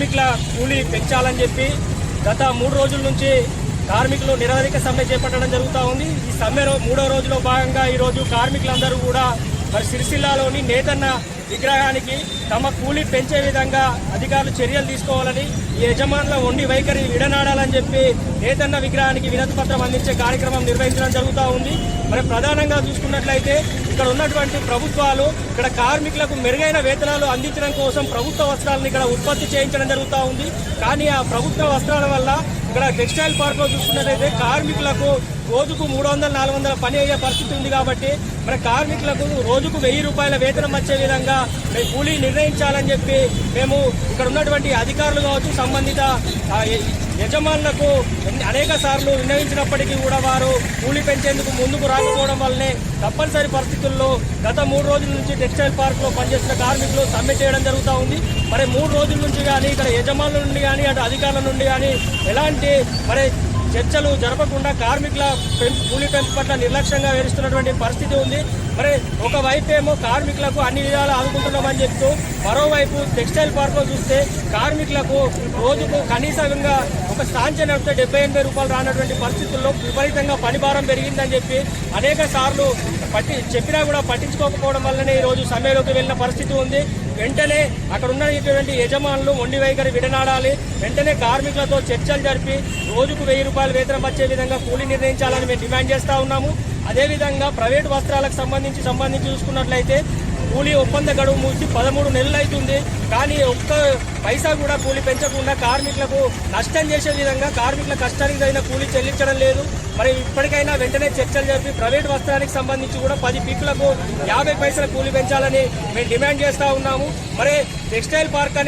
కార్మికుల కూలీ పెంచాలని చెప్పి గత మూడు రోజుల నుంచి కార్మికులు నిరవధిక సమ్మె చేపట్టడం జరుగుతూ ఉంది. ఈ సమ్మెలో మూడో రోజులో భాగంగా ఈరోజు కార్మికులందరూ కూడా మరి సిరిసిల్లాలోని నేతన్న విగ్రహానికి తమ కూలీ పెంచే విధంగా అధికారులు చర్యలు తీసుకోవాలని ఈ యజమానుల వండి వైఖరి విడనాడాలని చెప్పి నేతన్న విగ్రహానికి వినతి పత్రం అందించే కార్యక్రమం నిర్వహించడం జరుగుతూ ఉంది. మరి ప్రధానంగా చూసుకున్నట్లయితే ఇక్కడ ఉన్నటువంటి ప్రభుత్వాలు ఇక్కడ కార్మికులకు మెరుగైన వేతనాలు అందించడం కోసం ప్రభుత్వ వస్త్రాలను ఇక్కడ ఉత్పత్తి చేయించడం జరుగుతూ ఉంది. కానీ ఆ ప్రభుత్వ వస్త్రాల వల్ల ఇక్కడ టెక్స్టైల్ పార్క్లో చూసుకున్నట్లయితే కార్మికులకు రోజుకు మూడు వందల నాలుగు వందల పని అయ్యే పరిస్థితి ఉంది కాబట్టి మన కార్మికులకు రోజుకు వెయ్యి రూపాయల వేతనం వచ్చే విధంగా మేము కూలీ నిర్ణయించాలని చెప్పి మేము ఇక్కడ ఉన్నటువంటి అధికారులు కావచ్చు సంబంధిత యజమానులకు అనేక సార్లు విన్నవించినప్పటికీ కూడా వారు కూలీ పెంచేందుకు ముందుకు రాకపోవడం వల్లనే తప్పనిసరి పరిస్థితుల్లో గత మూడు రోజుల నుంచి టెక్స్టైల్ పార్క్లో పనిచేసిన కార్మికులు సమ్మె చేయడం జరుగుతూ ఉంది. మరి మూడు రోజుల నుంచి కానీ ఇక్కడ యజమానుల నుండి కానీ అటు అధికారుల నుండి కానీ ఎలాంటి మరి చర్చలు జరపకుండా కార్మికుల పెంపు కూలీ పెంపు పట్ల నిర్లక్ష్యంగా వేరుస్తున్నటువంటి పరిస్థితి ఉంది. మరి ఒకవైపు ఏమో కార్మికులకు అన్ని విధాలు ఆదుకుంటున్నామని చెప్తూ మరోవైపు టెక్స్టైల్ పార్క్లో చూస్తే కార్మికులకు రోజుకు కనీసంగా ఒక స్థాంచ నడిపితే డెబ్బై ఎనభై రూపాయలు రానటువంటి పరిస్థితుల్లో విపరీతంగా పనిభారం పెరిగిందని చెప్పి అనేక సార్లు పట్టి చెప్పినా కూడా పట్టించుకోకపోవడం వల్లనే ఈరోజు రోజు సమ్మెలోకి వెళ్ళిన పరిస్థితి ఉంది. వెంటనే అక్కడ ఉన్నటువంటి యజమానులు మొండి వైఖరి విడనాడాలి. వెంటనే కార్మికులతో చర్చలు జరిపి రోజుకు వెయ్యి రూపాయలు వేతనం వచ్చే విధంగా కూలీ నిర్ణయించాలని మేము డిమాండ్ చేస్తా ఉన్నాము. అదేవిధంగా ప్రైవేట్ వస్త్రాలకు సంబంధించి సంబంధించి చూసుకున్నట్లయితే కూలీ ఒప్పంద గడువు ముగిసి పదమూడు నెలలు అవుతుంది కానీ ఒక్క పైసా కూడా కూలీ పెంచకుండా కార్మికులకు నష్టం చేసే విధంగా కార్మికుల కష్టానికి తగిన కూలీ చెల్లించడం లేదు. మరి ఇప్పటికైనా వెంటనే చర్చలు జరిపి ప్రైవేట్ వస్త్రానికి సంబంధించి కూడా పది పీకులకు యాభై పైసల కూలీ పెంచాలని మేము డిమాండ్ చేస్తా ఉన్నాము. మరి టెక్స్టైల్ పార్క్ అనే